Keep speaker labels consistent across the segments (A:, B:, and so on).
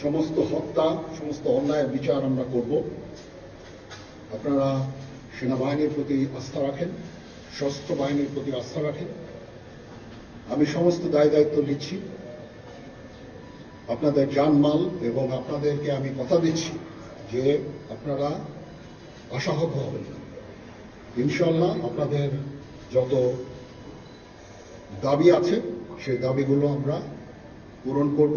A: সমস্ত হত্যা, সমস্ত অন্যায়ের বিচার আমরা করব। আপনারা সেনাবাহিনীর প্রতি আস্থা রাখেন, সশস্ত্র বাহিনীর প্রতি আস্থা রাখেন। আমি সমস্ত দায় দায়িত্ব নিচ্ছি। আপনাদের জানমাল এবং আপনাদেরকে আমি কথা দিচ্ছি যে আপনারা আশাহত হবেন ইনশাল্লাহ আপনাদের যত দাবি আছে, সেই দাবিগুলো আমরা পূরণ করব।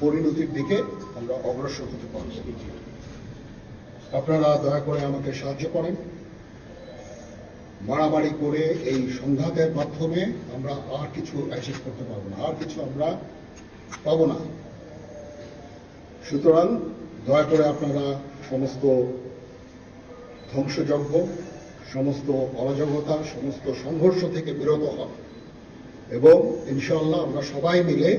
A: পরিণতির দিকে আমরা অগ্রসর হতে পারছি। আপনারা দয়া করে আমাকে সাহায্য করেন। মারামারি করে এই সংঘাতের মাধ্যমে আমরা আর কিছু অ্যাচিভ করতে পারব না, আর কিছু আমরা পাবো না। সুতরাং দয়া করে আপনারা সমস্ত ধ্বংসযজ্ঞ, সমস্ত অরাজকতা, সমস্ত সংঘর্ষ থেকে বিরত হন। এবং ইনশাল্লাহ আমরা সবাই মিলে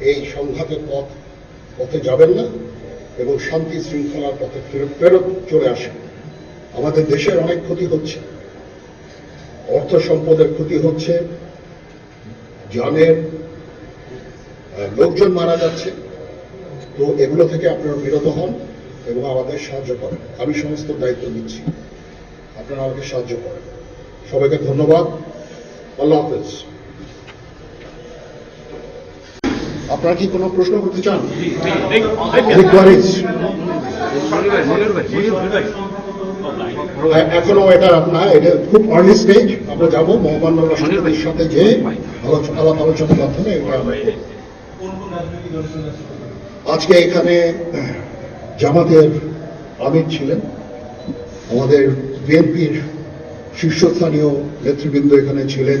A: এই সংঘাতের পথ, পথে যাবেন না এবং শান্তি শৃঙ্খলার পথে ফেরত ফেরত চলে আসেন। আমাদের দেশের অনেক ক্ষতি হচ্ছে। অর্থ সম্পদের ক্ষতি হচ্ছে। জানের লোকজন মারা যাচ্ছে। তো এগুলো থেকে আপনারা বিরত হন এবং আমাদের সাহায্য করেন। আমি সমস্ত দায়িত্ব নিচ্ছি। আপনারা আমাকে সাহায্য করেন। সবাইকে ধন্যবাদ। আল্লাহ হাফেজ। আপনারা কি কোনো প্রশ্ন করতে চান? এখনও এটা আপনার এটা খুব আর্লি স্টেজ আমরা যাব। মহামান্য রাষ্ট্রপতির সাথে যে আলাপ আলোচনার মাধ্যমে। আজকে এখানে জামাতের আমির ছিলেন। আমাদের বিএনপির শীর্ষস্থানীয় নেতৃবৃন্দ এখানে ছিলেন।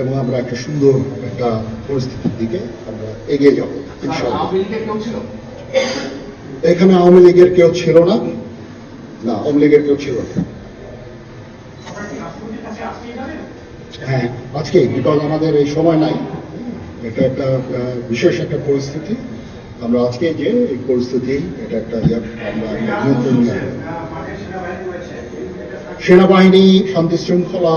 A: এবং আমরা একটা সুন্দর একটা পরিস্থিতির দিকে আমরা এগিয়ে যাব এখানে আওয়ামী লীগের কেউ ছিল না? না আওয়ামী লীগের কেউ ছিল না। হ্যাঁ আজকেই বিকজ আমাদের এই সময় নাই। এটা একটা বিশেষ একটা পরিস্থিতি। আমরা আজকে যে এই পরিস্থিতি এটা একটা আমরা সেনাবাহিনী শান্তি শৃঙ্খলা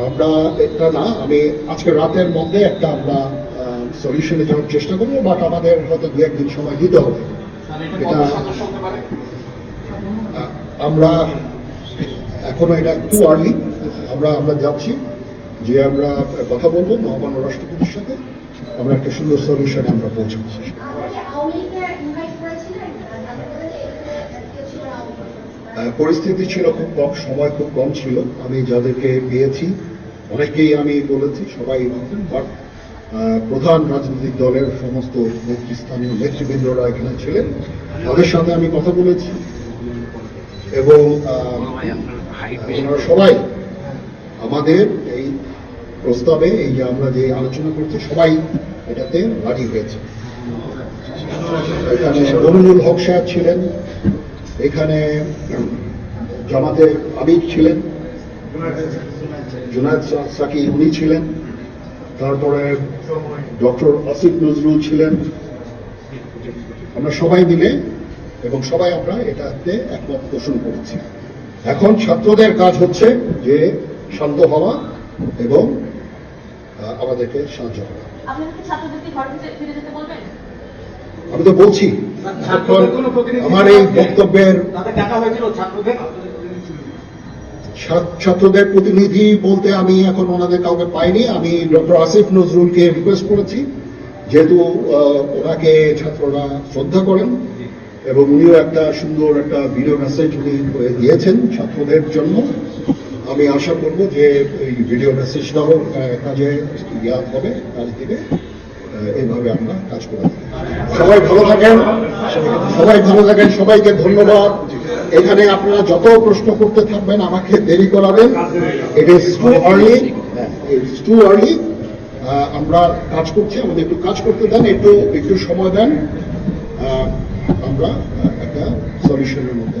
A: আমরা এটা না আমি আজকে রাতের মধ্যে একটা আমরা সলিউশনে যাওয়ার চেষ্টা করব বাট আমাদের হয়তো দু একদিন সময় দিতে হবে। এটা আমরা এখনও এটা একটু আর্লি আমরা আমরা যাচ্ছি যে আমরা কথা বলব মহামান্য রাষ্ট্রপতির সাথে আমরা একটা সুন্দর সলিউশনে আমরা পৌঁছাবো
B: আমরা কি আওয়ামী লীগকে ইনভাইট করেছিলেন তাদের মধ্যে যে এখানে কেউ ছিল না আওয়ামী লীগ?
A: আহ, পরিস্থিতি ছিল খুব কম, সময় খুব কম ছিল। আমি যাদেরকে পেয়েছি অনেকেই আমি বলেছি, সবাই ভাবতেন বাট প্রধান রাজনৈতিক দলের সমস্ত নেতৃস্থানীয় নেতৃবৃন্দরা এখানে ছিলেন। তাদের সাথে আমি কথা বলেছি এবং সবাই আমাদের এই প্রস্তাবে, এই যে আমরা যে আলোচনা করছি, সবাই এটাতে রাজি হয়েছে। এখানে মমিনুল হক সাহেব ছিলেন এখানে জামাতের আমির ছিলেন। জুনায়দ সাকি উনি ছিলেন। তারপরে ডক্টর আসিফ নজরুল ছিলেন। আমরা সবাই মিলে, এবং সবাই আমরা এটাতে একমত পোষণ করেছি। এখন ছাত্রদের কাজ হচ্ছে যে শান্ত হওয়া এবং আমাদেরকে সাহায্য করা। আমি তো বলছি আমার এই বক্তব্যের
C: ছাত্রদের
A: প্রতিনিধি বলতে আমি এখন ওনাদের কাউকে পাইনি। আমি ডক্টর আসিফ নজরুলকে রিকোয়েস্ট করেছি, যেহেতু ওনাকে ছাত্ররা শ্রদ্ধা করেন এবং উনিও একটা সুন্দর একটা ভিডিও মেসেজ উনি দিয়েছেন ছাত্রদের জন্য। আমি আশা করব যে এই ভিডিও মেসেজটাও কাজে হবে, কাজ দিবে। এইভাবে আমরা কাজ করে থাকি। সবাই ভালো থাকেন, সবাই ভালো থাকেন, সবাইকে ধন্যবাদ এখানে আপনারা যত প্রশ্ন করতে থাকবেন, আমাকে দেরি করাবেন it is too early it's too early আমরা কাজ করছি, আমাদের একটু কাজ করতে দেন, একটু একটু সময় দেন আমরা একটা সলিউশনের মধ্যে।